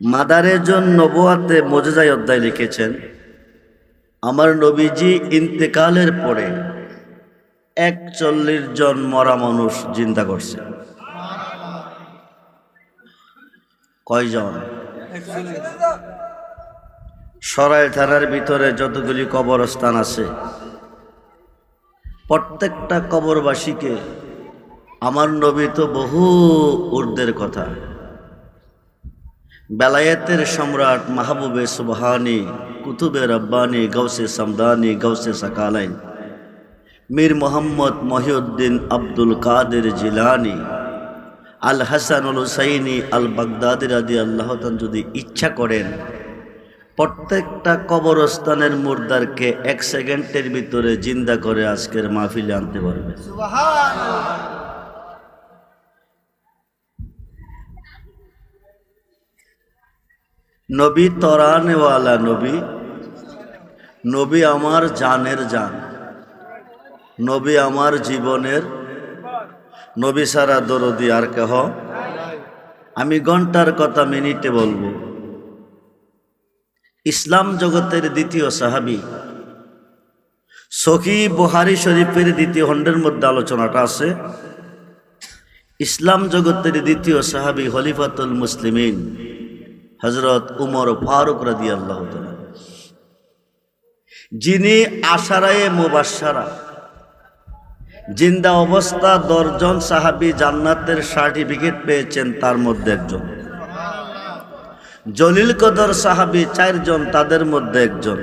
মাদারেজন নবুয়াতে মজেজাই অধ্যায় লিখেছেন, আমার নবীজি ইন্তেকালের পরে একচল্লিশ জন মরা মানুষ চিন্তা করছে। কয়জন? সরাই থানার ভিতরে যতগুলি কবরস্থান আছে, প্রত্যেকটা কবরবাসীকে আমার নবী তো বহু ঊর্ধ্বের কথা। বেলায়েতের সম্রাট মাহবুবে সুবহানি, কুতুবে রব্বানি গৌসে সামদানি গৌসে সাকালাইন। মীর মোহাম্মদ মহিউদ্দিন আব্দুল কাদের জিলানি, আল হাসানুল হুসাইনি আল বাগদাদির আদি আল্লাহ যদি ইচ্ছা করেন, প্রত্যেকটা কবরস্থানের মুর্দারকে এক সেকেন্ডের ভিতরে জিন্দা করে আজকের মাহফিলে আনতে পারবে নবী তরানেওয়ালা নবী নবী আমার জানের জান, নবী আমার জীবনের, নবী সারা দরদি আর কেহ। আমি ঘণ্টার কথা মিনিটে বলব। ইসলাম জগতের দ্বিতীয় সাহাবি সখী বুহারি শরীফের দ্বিতীয় খণ্ডের মধ্যে আলোচনাটা আছে। ইসলাম জগতের দ্বিতীয় সাহাবি হলিফাতুল মুসলিমিন। হজরত উমর ফারুক রাদি আল্লাহ যিনি আশারায়ে মুবাসারা জিন্দা অবস্থা দশজন সাহাবি জান্নাতের সার্টিফিকেট পেয়েছেন তার মধ্যে একজন। জলিল কদর সাহাবি চারজন, তাদের মধ্যে একজন।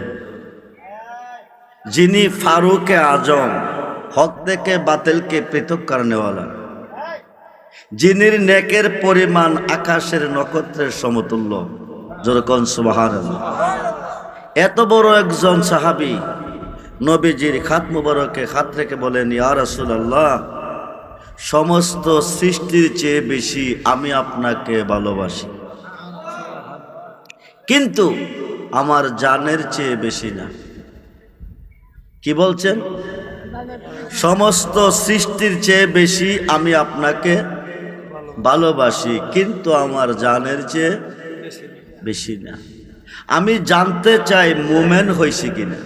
যিনি ফারুকে আজম, হক থেকে বাতিলকে পৃথক কারণেওয়ালা যিনির নেকের পরিমাণ আকাশের নক্ষত্রের সমতুল্য। যেরকম সুবাহার এত বড় একজন সাহাবি নবীজির খাত মুবারকে খাত রেখে বলেন, ইয়া রাসূলুল্লাহ, সমস্ত সৃষ্টির চেয়ে বেশি আমি আপনাকে ভালোবাসি। কিন্তু আমার জানের চেয়ে বেশি না। কি বলছেন? সমস্ত সৃষ্টির চেয়ে বেশি আমি আপনাকে ভালোবাসি, কিন্তু আমার জানের চেয়ে বেশি না। আমি জানতে চাই মোমেন হয়েছি কিনা।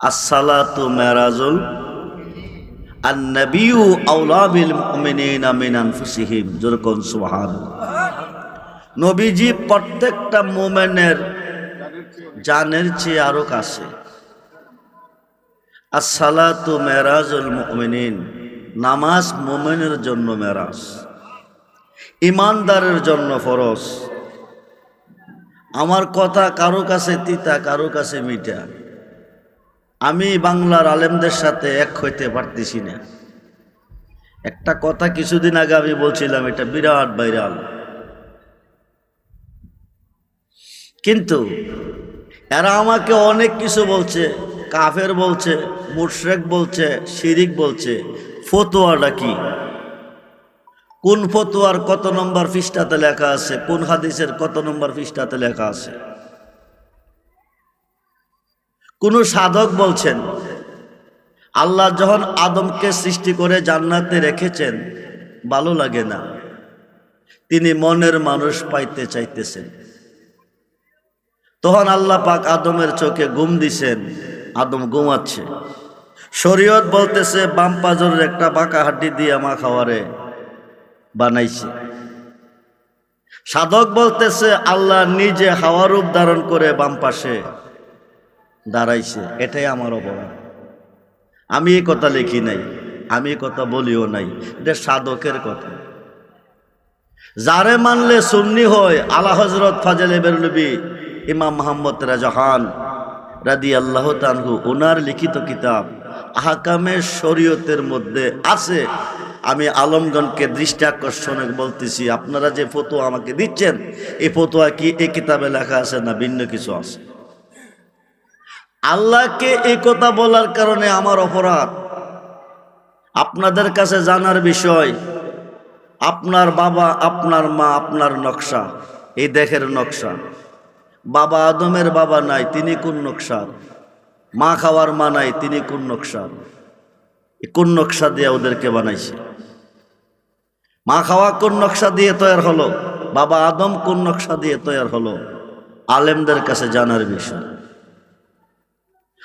আসসালাতু মেরাজুল আর নবিউ আউলা বিল মুমিনিনা মিন আনফুসিহিম। যেরকম সুবহানাল্লাহ। নবীজি প্রত্যেকটা মোমেনের জানের চেয়ে আরও কাছে। আসসালাতু মেরাজুল মুমিনিন। নামাজ মোমেনের জন্য মেরাজ, ইমানদারের জন্য ফরজ। আমার কথা কারও কাছে তিতা, কারও কাছে মিঠা। আমি বাংলার আলেমদের সাথে এক হইতে পারতেছি না। একটা কথা কিছুদিন আগে আমি বলছিলাম, এটা বিরাট ভাইরাল। কিন্তু এরা আমাকে অনেক কিছু বলছে, কাফের বলছে, মুশরেক বলছে, শিরিক বলছে। ফতোয়াটা কি? কোন ফতোয়ার কত নম্বর পৃষ্ঠাতে লেখা আছে? কোন হাদিসের কত নম্বর পৃষ্ঠাতে লেখা আছে? কোন সাধক বলছেন, আল্লাহ যখন আদমকে সৃষ্টি করে জান্নাতে রেখেছেন, ভালো লাগে না। তিনি মনের মানুষ পাইতে চাইতেছেন। তখন আল্লাহ পাক আদমের চোখে ঘুম দিছেন, আদম ঘুমাচ্ছে। শরীয়ত বলতেছে, বাম পাজরের একটা বাঁকা হাড্ডি দিয়ে মা খাওয়ারে বানাইছে। সাধক বলতেছে, আল্লাহ নিজে হাওয়া রূপ ধারণ করে বাম পাশে দাঁড়াইছে। এটাই আমার অপরাধ আমি এই কথা লিখি নাই, আমি কথা বলিও নাই, এটা সাধকের কথা। যারে মানলে সুন্নি হয়, আলা হজরত ফাজেল বেরলবি, ইমাম মোহাম্মদ রাজাহান রাদি আল্লাহ তানহু ওনার লিখিত কিতাব আহকামের শরীয়তের মধ্যে আছে। আমি আলমগণকে দৃষ্টি আকর্ষণে বলতেছি, আপনারা যে ফতোয়া আমাকে দিচ্ছেন, এই ফতোয়া কি এই কিতাবে লেখা আছে না ভিন্ন কিছু আছে? আল্লাহকে এই কথা বলার কারণে আমার অপরাধ। আপনাদের কাছে জানার বিষয়, আপনার বাবা, আপনার মা, আপনার নকশা, এই দেখের নকশা। বাবা আদমের বাবা নাই, তিনি কোন নকশার? মা খাওয়ার মা নাই, তিনি কোন নকশা? কোন নকশা দিয়ে ওদেরকে বানাইছে? মা খাওয়া কোন নকশা দিয়ে তৈরি হলো? বাবা আদম কোন নকশা দিয়ে তৈরি হলো? আলেমদের কাছে জানার বিষয়।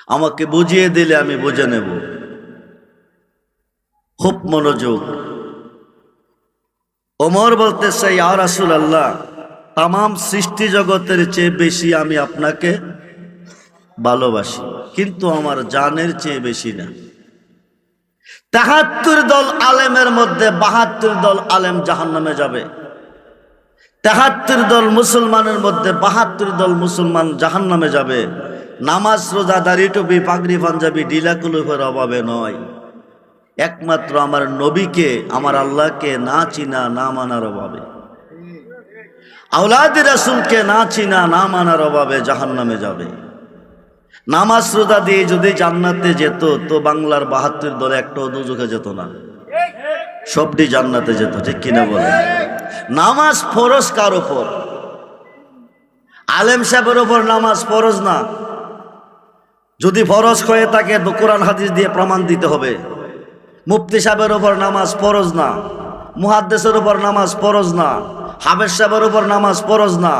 আমাকে বুঝিয়ে দিলে আমি বুঝে নেব। খুব মনোযোগ। ওমর বলতেছে আর আসুল আল্লাহ তাম সৃষ্টি জগতের চেয়ে বেশি আমি আপনাকে ভালোবাসি, কিন্তু আমার জানের চেয়ে বেশি না। তেহাত্তর দল আলেমের মধ্যে বাহাত্তর দল আলেম জাহান নামে যাবে। তেহাত্তর দল মুসলমানের মধ্যে বাহাত্তর দল মুসলমান জাহান নামে যাবে। নামাজ, রোজা, দাড়ি টুপি, পাগড়ি, পাঞ্জাবি ডিলাকুলুফের অভাবে নয়। একমাত্র আমার নবীকে, আমার আল্লাহকে না চিনা, না মানার অভাবে। আউলাদ রাসুলকে না চিনা, না মানার অভাবে জাহান নামে যাবে। নামাজ রোজা দিয়ে যদি জান্নাতে যেত, তো বাংলার বাহাত্তর দলে একটাও দুজকে যেত না। সবটি জান্নাতে যেত, ঠিক কিনা বলে নামাজ ফরজ কার ওপর আলেম সাহেবের ওপর নামাজ ফরজ না? যদি ফরজ হয়ে থাকে, তো কোরআন হাদিস দিয়ে প্রমাণ দিতে হবে। মুফতি সাহেবের ওপর নামাজ ফরজ না? মুহাদ্দেসের ওপর নামাজ ফরজ না? হাবের সাহেবের ওপর নামাজ পরজ না,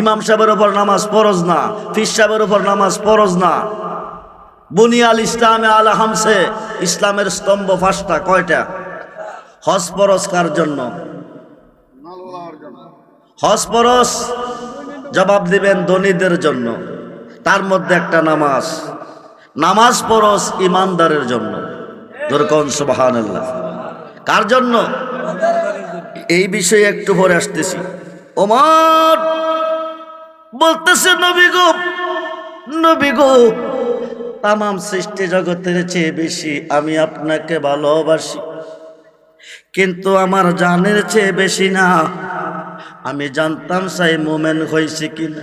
ইমাম সাহেবের ওপর নামাজ ফরজ না ফিস সাহেবের ওপর নামাজ ফরজ না। বুনিয়াল ইসলামে আলা হামসে, ইসলামের স্তম্ভ ফাঁসটা কয়টা? হজ ফরজ কার জন্য? হজ ফরজ, জবাব দিবেন ধনীদের জন্য। তার মধ্যে একটা নামাজ। নামাজ ফরজ ইমানদারের জন্য। দরকন সুবাহান কার জন্য? এই বিষয়ে একটু পরে আসতেছি। ওমর বলতেছে, নবী গো নবী গো তাম সৃষ্টি জগতের চেয়ে বেশি আমি আপনাকে ভালোবাসি। কিন্তু আমার জানের চেয়ে বেশি না। আমি জানতাম সাই মোমেন হয়েছে কিনা।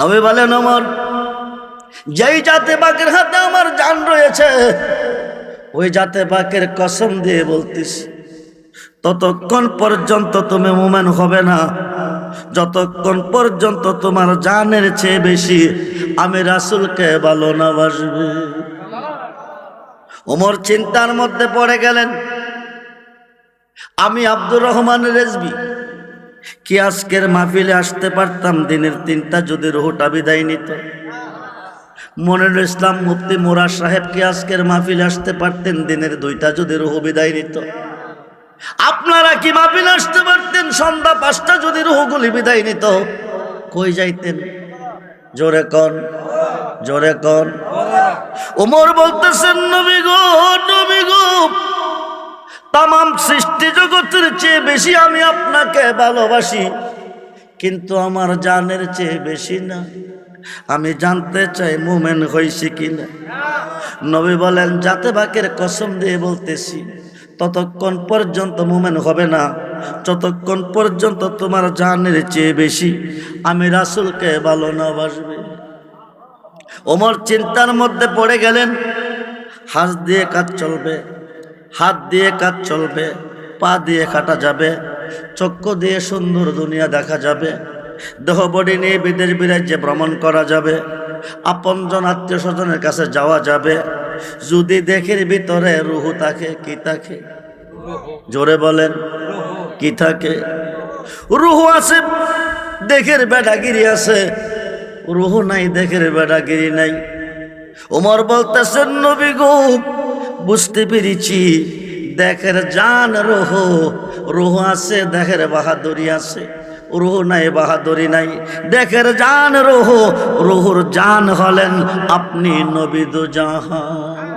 নবী বলেন আমার যেই জাতে বাকের হাতে আমার জান রয়েছে, ওই জাতে বাকের কসম দিয়ে বলতিস ততক্ষণ পর্যন্ত তুমি মোমেন হবে না। যতক্ষণ পর্যন্ত তোমার জানের চেয়ে বেশি আমি রাসুলকে ভালো না বাসবে। ওমর চিন্তার মধ্যে পড়ে গেলেন, আমি আব্দুর রহমান রেজবি, কি আজকের মাহফিলে আসতে পারতাম? দিনের তিনটা যদি রুহুটা বিদায় নিত। মনির ইসলাম মুফতি মোরা সাহেব কি আজকের মাহফিলে আসতে পারতেন? দিনের দুইটা যদি রুহু বিদায় নিত। আপনারা কি মাহফিল আসতে পারতেন? সন্ধ্যা পাঁচটা যদি রুহুগুলি বিদায় নিত। কই যাইতেন? জোরে কন জোরে কন। ওমর বলতেছেন, নবী গো নবী গো তাম সৃষ্টি জগতের চেয়ে বেশি আমি আপনাকে ভালোবাসি। কিন্তু আমার জানের চেয়ে বেশি না। আমি জানতে চাই মুমেন হয়েছি কিনা? নবী বলেন যাতে বাকের কসম দিয়ে বলতেছি। ততক্ষণ পর্যন্ত মুমেন হবে না। যতক্ষণ পর্যন্ত তোমার জানের চেয়ে বেশি আমি রাসুলকে ভালো না বাসবে। ওমর চিন্তার মধ্যে পড়ে গেলেন, হাত দিয়ে কাজ চলবে, হাত দিয়ে কাজ চলবে, পা দিয়ে কাটা যাবে, চক্ষু দিয়ে সুন্দর দুনিয়া দেখা যাবে, দেহ বডি নিয়ে বিদেশ বিরাজ্যে ভ্রমণ করা যাবে আপনজন আত্মীয় স্বজনের কাছে যাওয়া যাবে। যদি দেখের ভিতরে রুহু থাকে, কি থাকে? জোরে বলেন, কি থাকে? রুহু আছে দেখের বেডাগিরি আছে। রুহু নাই দেখের বেডাগিরি নাই। ওমর বলতেছেন, নবী গো, বুঝতে পেরেছি দেখের জান রোহ রোহ আছে দেখের বাহাদুরি আছে। রোহ নাই, বাহাদুরি নাই। দেখের জান রোহ, রোহর জান হলেন আপনি নবীদু জাহান।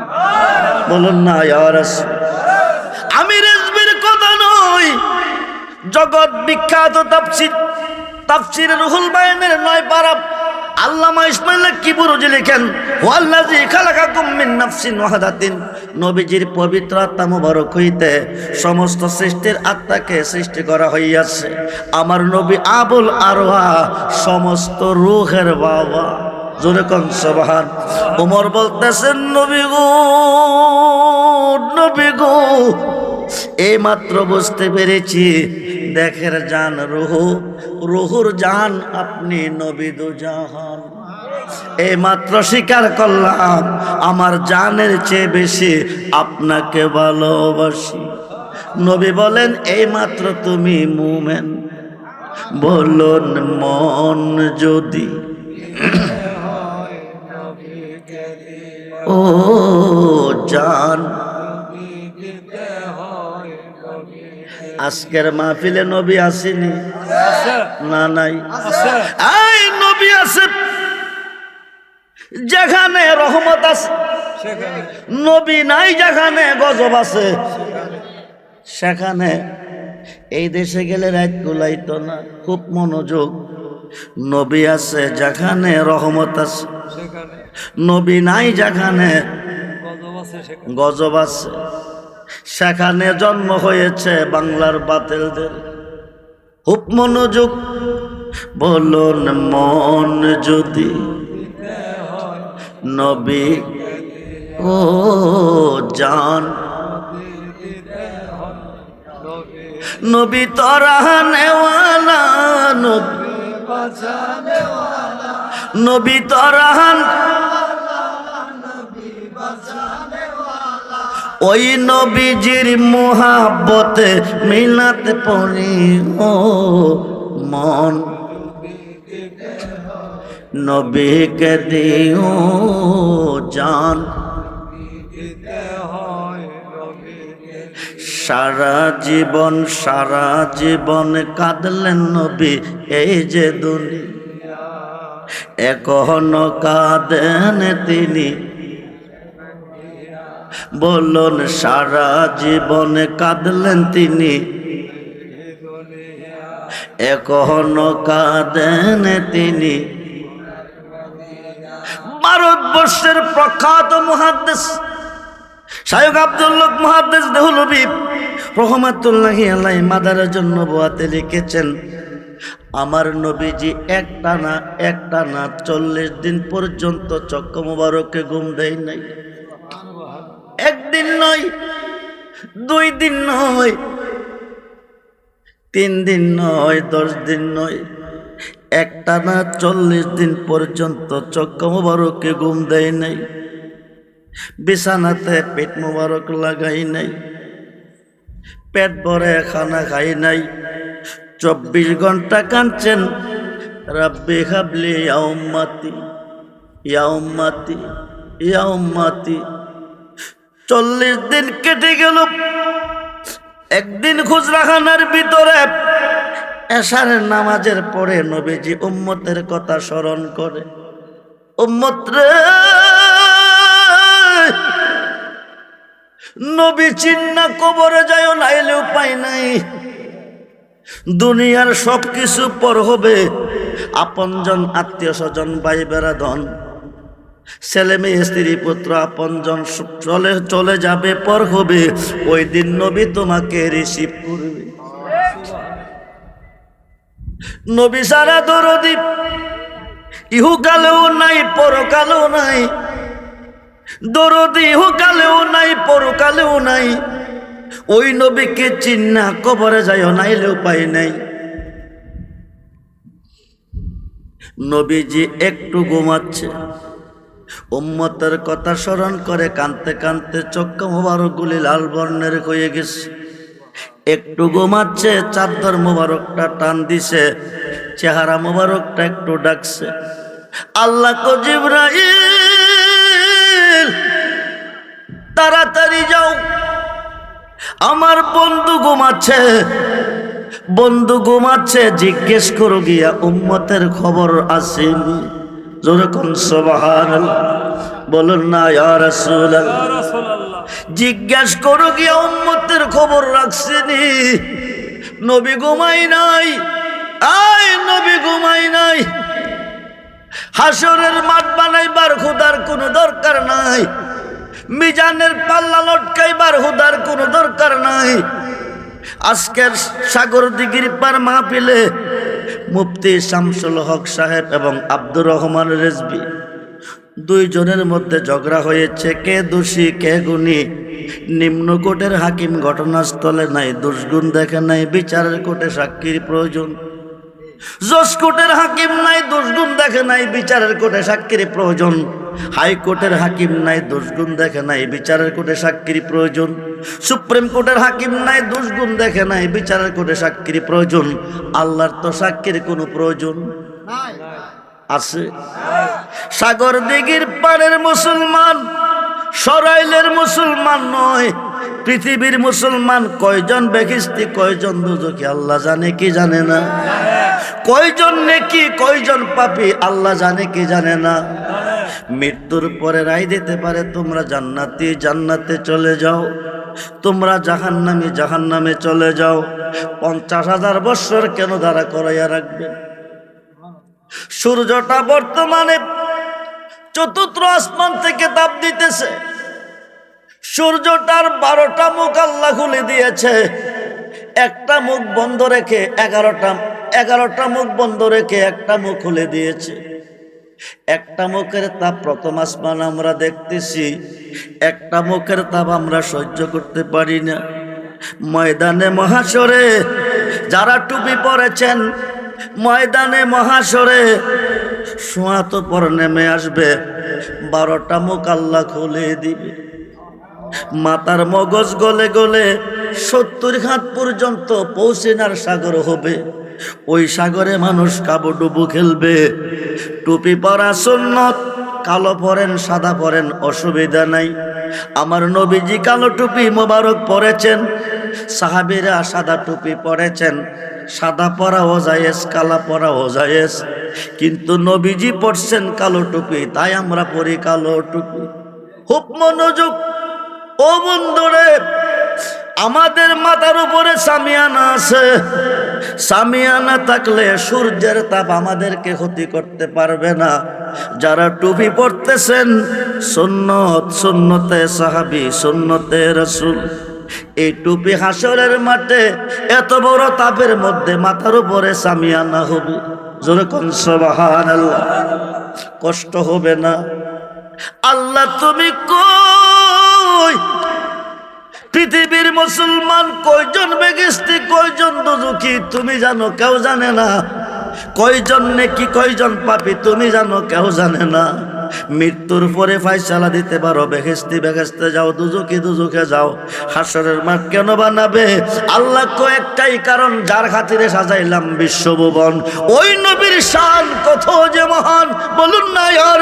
বলুন না ইয়ার আমি রেজবির কথা নই, জগৎ বিখ্যাত তাফসির। তাফসির রুহুল বায়ানের নয় পারা আল্লামা ইসমাইল কি বুরুজি লিখেন ওয়াল্লাজি খালাকাকুম মিন নাফসিন ওয়াহাদাতিন। নবীজির পবিত্র আত্মা মুবারক হইতে সমস্ত সৃষ্টির আত্মাকে সৃষ্টি করা হইয়াছে। আমার নবী আবুল আরোহা সমস্ত রুহের বাবা। জোরে কন, সবাহান। ওমর বলতেছেন, নবী গো নবী গো এই মাত্র বুঝতে পেরেছি, দেখের জান রুহু, রুহুর জান আপনি নবীদু জাহান। এই মাত্র স্বীকার করলাম। আমার জানের চেয়ে বেশি আপনাকে ভালোবাসি। নবী বলেন এই মাত্র তুমি মুমেন। বলুন মন যদি ও জান। আজকের মাহফিলে নবী আসেনি? না নাই। নবী আছে যেখানে রহমত আছে, নবী নাই যেখানে গজব আছে, সেখানে এই দেশে গেলে রাত কুলাইতো না, খুব মনোযোগ। নবী আছে যেখানে রহমত আছে, নবী নাই যেখানে গজব আছে, সেখানে জন্ম হয়েছে বাংলার বাতিলদের। খুব মনোযোগ, বলুন মন যদি নবী ও জান। নবী তরাহানেওয়ালা নবী নবী তরাহান ওই নবীজির মোহাব্বতে মিলাতে পড়ি ও মন। নবীকে দিও জান। সারা জীবন সারা জীবন কাঁদলেন নবী এই যে দুনি। এখনও কাঁদেন তিনি। বলুন, সারা জীবন কাঁদলেন তিনি। এখনও কাঁদেন তিনি। ভারতবর্ষের প্রখ্যাত মহাদেশ শায়ক আব্দুল্লাহ মহাদেশ দেহুলবি রহমাতুল্লাহ আল্লাহ মাদারের জন্য বোয়াতে লিখেছেন, আমার নবীজি একটা না একটা না চল্লিশ দিন পর্যন্ত চক্ক মুবারককে ঘুম দেয় নাই। একদিন নয়, দুই দিন নয়, তিন দিন নয়, দশ দিন নয় একটা না চল্লিশ দিন পর্যন্ত চক্ক মুবারককে ঘুম দেয় নাই, বিছানাতে পেট মুবারক লাগাই নাই, পেট ভরে খানা খাই নাই, চব্বিশ ঘণ্টা কাঁদছেন, রাব্বি হাবলি ইয়াউম্মাতি ইয়াউম্মাতি ইয়াউম্মাতি চল্লিশ দিন কেটে গেল, একদিন খুচরাখানার ভিতরে এশারের নামাজের পরে নবীজি উম্মতের কথা স্মরণ করে উম্মত নবী চিন্না কবরে যায় নাইলে উপায় নাই। দুনিয়ার সব কিছু পর হবে আপনজন আত্মীয় স্বজন, ভাই বেড়াদন। ছেলে মেয়ে, স্ত্রী পুত্র আপনজন চলে চলে যাবে, পর হবে। ওই দিন নবী তোমাকে রিসিভ করবে। নবী সারা দরদীপ ইহুকালেও নাই পরকালেও নাই। দরদি ইহুকালেও নাই পরকালেও নাই। ওই নবীকে চিন্না কবরে যায় নাইলে উপায় নাই। নবীজি একটু ঘুমাচ্ছে। উম্মতের কথা স্মরণ করে কানতে কানতে চক্কা মোবারকগুলি লাল বর্ণের হয়ে গেছে। একটু ঘুমাচ্ছে চাদর মোবারকটা টান দিছে, চেহারা মোবারকটা একটু ডাকছে। আল্লাহ কজিব্রাহিল তাড়াতাড়ি যাও। আমার বন্ধু ঘুমাচ্ছে বন্ধু ঘুমাচ্ছে, জিজ্ঞেস করো গিয়া, উম্মতের খবর আসেনি। যেরকম সবাহার বলুন না, ইয়া রাসূলুল্লাহ। জিজ্ঞেস করো গিয়া উম্মতের খবর রাখছেনি নবী ঘুমাই নাই। আয় নবী ঘুমাই নাই। হাসরের মাঠ বানাইবার খুদার কোনো দরকার নাই। মিজানের পাল্লা লটকাইবার হুদার কোনো দরকার নাই। আজকের সাগর দিঘির পার মাহফিলে মুফতি শামসুল হক সাহেব এবং আব্দুর রহমান রেজবি দুইজনের মধ্যে ঝগড়া হয়েছে। কে দোষী, কে গুণী? নিম্ন কোর্টের হাকিম ঘটনাস্থলে নাই, দুষ্গুণ দেখে নাই, বিচারের কোর্টে সাক্ষীর প্রয়োজন। কোর্টের হাকিম নাই, দুষ্গুণ দেখে নাই, বিচারের কোর্টে সাক্ষীর প্রয়োজন। হাইকোর্টের হাকিম নাই, দোষগুণ দেখে নাই, বিচারের কোর্টে সাক্ষীর প্রয়োজন। সুপ্রিম কোর্টের হাকিম নাই, দোষগুণ দেখে নাই, বিচারের কোর্টে সাক্ষীর প্রয়োজন। আল্লাহর তো সাক্ষীর কোনো প্রয়োজন। আছে। সাগর দিঘির পাড়ের মুসলমান, সরাইলের মুসলমান নয়, পৃথিবীর মুসলমান কয়জন বেখিস্তি কয়জন দুজকি, আল্লাহ জানে কি জানে না। কয়জন নেকি, কয়জন পাপি, আল্লাহ জানে কি জানে না। মৃত্যুর পরে রায় দিতে পারে, তোমরা জান্নাতি, জান্নাতে চলে যাও। তোমরা জাহান্নামি, জাহান্নামে চলে যাও। পঞ্চাশ হাজার বৎসর কেন দাঁড়া করাইয়া রাখবে? সূর্যটা বর্তমানে চতুর্থ আসমান থেকে তাপ দিতেছে। সূর্যটার বারোটা মুখ আল্লাহ খুলে দিয়েছে। একটা মুখ বন্ধ রেখে এগারোটা এগারোটা মুখ বন্ধ রেখে একটা মুখ খুলে দিয়েছে। একটা মুখের তাপ প্রথম আসমান আমরা দেখতেছি। একটা মুখের তাপ আমরা সহ্য করতে পারি না। ময়দানে মহাসরে যারা টুপি পরেছেন ময়দানে মহাসরে সোঁয়াত পর নেমে আসবে, বারোটা মোকাল্লা খুলে দিবে। মাতার মগজ গলে গলে সত্তর হাত পর্যন্ত পৌঁছেনার সাগর হবে। ওই সাগরে মানুষ কাবু ডুবু খেলবে। টুপি পরা সুন্নত কালো পরেন, সাদা পরেন, অসুবিধা নাই। আমার নবীজি কালো টুপি মোবারক পরেছেন, সাহাবিরা সাদা টুপি পরেছেন, সাদা পরা ও জায়েজ কালা পরা ও কিন্তু নবীজি পরছেন কালো টুপি, তাই আমরা পরি কালো টুপি। খুব মনোযোগ, ও বন্ধুরে আমাদের মাথার উপরে সামিয়ানা আছে। সামিয়ানা থাকলে সূর্যের তাপ আমাদেরকে ক্ষতি করতে পারবে না। যারা টুপি পরতেছেন, সুন্নত, সুন্নতে সাহাবি, সুন্নতে রসুল। এই টুপি হাসরের মাঠে এত বড় তাপের মধ্যে মাথার উপরে সামিয়ানা হবে। যেরকম সবাহান কষ্ট হবে না। আল্লাহ তুমি কই পৃথিবীর মুসলমান কয়জন বেগিস্তি, কয়জন দুজুকি তুমি জানো, কেউ জানে না। কয়জন নেকি, কয়জন পাপি, তুমি জানো, কেউ জানে না। মৃত্যুর পরে ফাইসালা দিতে পারো বেহেস্তি বেহেস্তে যাও, দুজুকি দুজুকে যাও। হাসরের মাঠ কেন বানাবে? আল্লাহ কয়েকটাই কারণ, যার খাতিরে সাজাইলাম বিশ্বভুবন। ওই নবীর শান কত যে মহান, বলুন না ইয়ার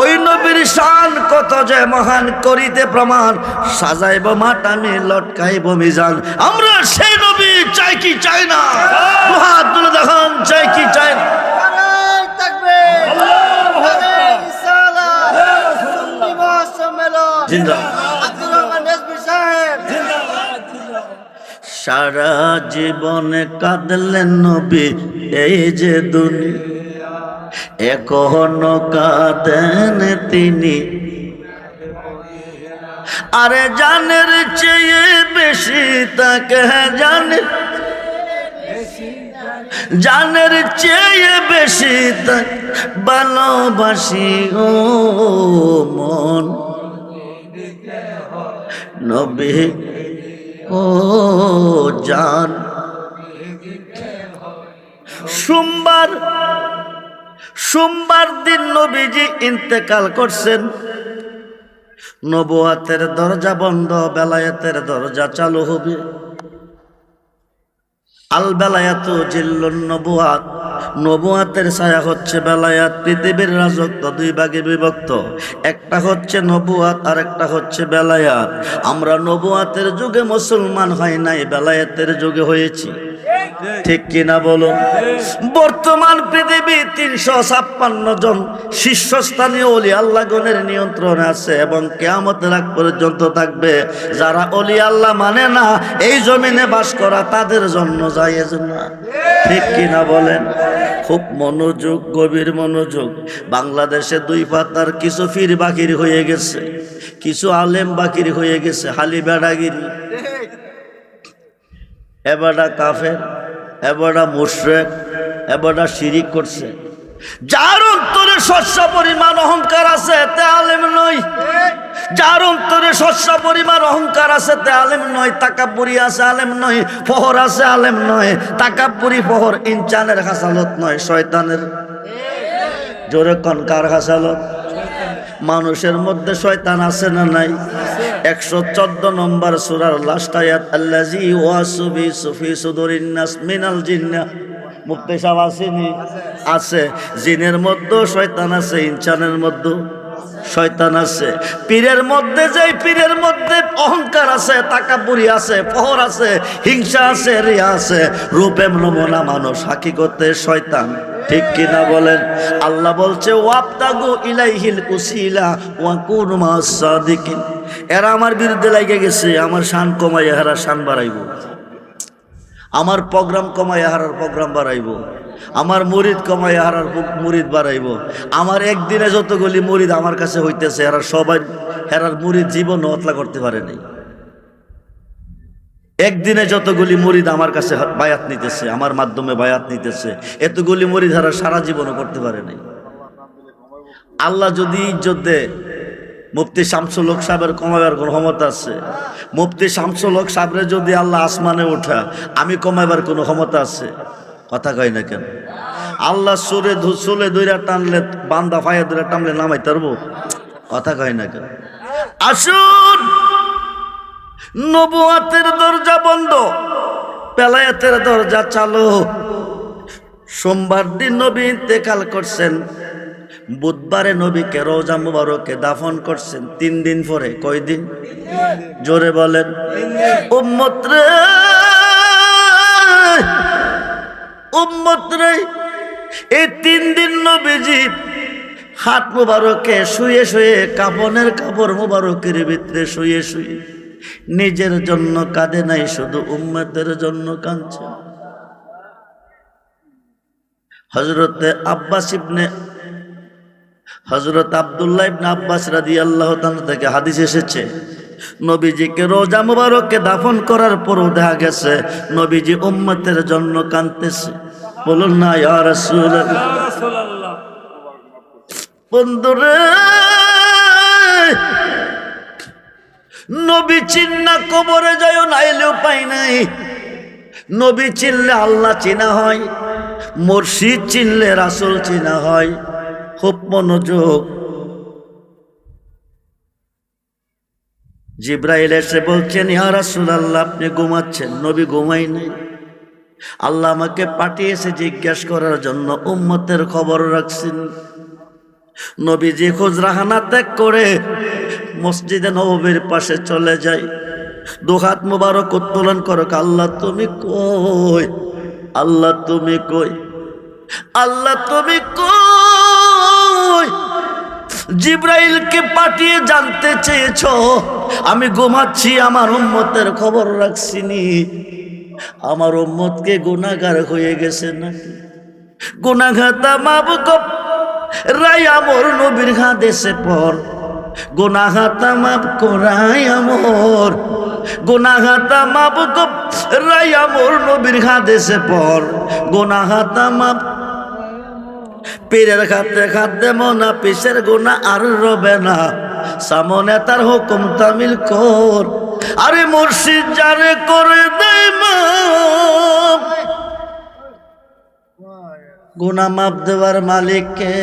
ওই নবীর শান কত যে মহান, করিতে প্রমাণ। সাজাইব মাঠ, আমি লটকাইব মিজান। আমরা সেই নবী, চাই কি চাই না? দেখান চাই কি চাই না? সারা জীবনে কাঁদলেন নবী, এই যে দুনিয়া। এখনও কাঁদেন তিনি। আরে জানের চেয়ে বেশি তাকে জানে। জানের চেয়ে বেশি তাকে ভালোবাসি ও মন। নবী। ও জান। সোমবার সোমবার দিন নবীজি ইন্তেকাল করছেন। নবুয়াতের দরজা বন্ধ, বেলায়েতের দরজা চালু হবে। আল বেলায়াত জিল্লুন নবুয়াত। নবুয়াতের ছায়া হচ্ছে বেলায়াত, পৃথিবীর রাজত্ব দুই ভাগে বিভক্ত। একটা হচ্ছে নবুয়াত আর একটা হচ্ছে বেলায়াত। আমরা নবুয়াতের যুগে মুসলমান হয় নাই, বেলায়াতের যুগে হয়েছি। ঠিক কিনা বলুন? বর্তমান পৃথিবী তিনশো ছাপ্পান্ন জন শীর্ষস্থানীয় অলি আল্লাহগণের নিয়ন্ত্রণে আছে এবং কেয়ামতের আগ পর্যন্ত থাকবে। যারা অলি আল্লাহ মানে না, এই জমিনে বাস করা তাদের জন্য জায়েজ না। ঠিক কিনা বলেন? খুব মনোযোগ, গভীর মনোযোগ। বাংলাদেশে দুই পাতার কিছু ফির বাকির হয়ে গেছে। কিছু আলেম বাকির হয়ে গেছে হালি বেড়াগিরি এবারটা কাফের। এবারটা মুশরেক এবারটা শিরিক করছে। যার অন্তরে শস্য পরিমাণ অহংকার আছে তে আলেম নয়। যার অন্তরে শস্য পরিমাণ অহংকার আছে তে আলেম নয়। তাকাপুরি আছে, আলেম নয়। ফহর আছে, আলেম নয়। তাকাপুরি ফহর ইনচানের হাসালত নয়, শয়তানের। জোরে কনকার হাসালো মানুষের মধ্যে শয়তান আছে না নাই? একশো চোদ্দ নম্বর সুরার লাস্ট আয়াত আল্লাজি ওয়াসুবি সুফি সুদুরিন্নাস মিনাল জিন্না। মুক্তি সাহ আসেনি আছে। জিনের মধ্যেও শয়তান আছে, ইনসানের মধ্যেও শয়তান আছে। পীরের মধ্যে যে পীরের মধ্যে অহংকার আছে তাকাপুরি আছে পহর আছে, হিংসা আছে, রিয়া আছে, রূপে নমুনা মানুষ, হাকিকতে শয়তান। ঠিক কিনা বলেন? আল্লাহ বলছে এরা আমার বিরুদ্ধে লাগে গেছে, আমার শান কমাই এরা শান বাড়াইবো। আমার প্রোগ্রাম কমাই হারার প্রোগ্রাম বাড়াইব। আমার মুরিদ কমাই হারার মুরিদ বাড়াইব। আমার একদিনে যতগুলি মুরিদ আমার কাছে হইতেছে, এরা সবাই হেরার মুরিদ জীবন অতলা করতে পারে নাই। একদিনে যতগুলি মুরিদ আমার কাছে বায়াত নিতেছে, আমার মাধ্যমে বায়াত নিতেছে, এতগুলি মুরিদ হারা সারা জীবনও করতে পারে নাই। আল্লাহ যদি ইজ্জত দেয় মুফতি শামসুল হক সাহেবের কমাবার কোনো ক্ষমতা আছে, মুফতি শামসুল হক সাহেবের যদি আল্লাহ আসমানে ওঠা আমি কমাবার কোনো ক্ষমতা আছে। কথা কয় না কেন? আল্লাহ সুরে চুলে দইরা টানলে, বান্দা ফায়া দইরা টানলে নামাই তারবো কথা কয় না কেন? আসুন! নবুয়াতের দরজা বন্ধ, পেলায়াতের দরজা চালু। সোমবার দিন নবী ইন্তেকাল করছেন। বুধবারে নবীকে রোজা মুবারকে দাফন করছেন তিন দিন পরে। কয় দিন? জোরে বলেন। উম্মত রে উম্মত রে এই তিন দিন নবীজি হাত মুবারকে শুয়ে শুয়ে, কাপনের কাপড় মুবারকের ভিতরে শুয়ে শুয়ে নিজের জন্য কাঁদে নাই, শুধু উম্মতের জন্য কাঁদছে। হজরতে আব্বাস ইবনে হজরত আবদুল্লাহ ইবনে আব্বাস রাদি আল্লাহ থেকে হাদিস এসেছে, নবীজিকে রোজা মুবারককে দাফন করার পরও দেখা গেছে, নবীজি উম্মতের জন্য কাঁদতেছে। বলুন না, ইয়া রাসূলুল্লাহ। বন্ধুরে নবী চিন্না কবরে যায় নাইলেও পাই নাই। নবী চিনলে আল্লাহ চিনা হয়, মুর্শিদ চিনলে রাসুল চিনা হয়। খুব মনোযোগ। জিব্রাইল এসে বলছেন, ইয়া রাসুল আল্লাহ আপনি ঘুমাচ্ছেন? নবী, ঘুমাই নাই। আল্লাহ আমাকে পাঠিয়েছে জিজ্ঞাসা করার জন্য, উম্মতের খবর রাখছেন? নবীজি খোঁজ রাহানা ত্যাগ করে মসজিদে নবীর পাশে চলে যায় দুহাত মুবারক উত্তোলন করো আল্লাহ তুমি কই? আল্লাহ তুমি কই? আল্লাহ তুমি কই? জিব্রাইলকে পাঠিয়ে জানতে চেয়েছ? আমি ঘুমাচ্ছি, আমার উম্মতের খবর রাখছিনি। আমার উম্মতকে গুনাহগার হয়ে গেছে নাকি? গুনাঘাতা মাবুক রাই আমর নবীর হাদেশে পর গুনাহাতা মাপ করাই আমর গুনাহাতা মাপ রাই আমর নবীর হাদেশে পর গুনাহাতা মাপ পীরের খাতে খাদ্যে মনা পিসের গুণা আর রবে না, সামনে তার হুকুম তামিল কর, আরে মুর্শিদ যারে করে দেয় মাপ। গুনা মাপ দেওয়ার মালিককে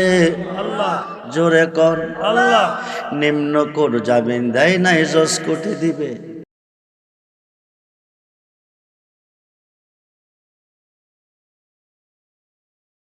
জোরে কর। নিম্ন কর জামিন দেয় নাই জস কোটি দিবে।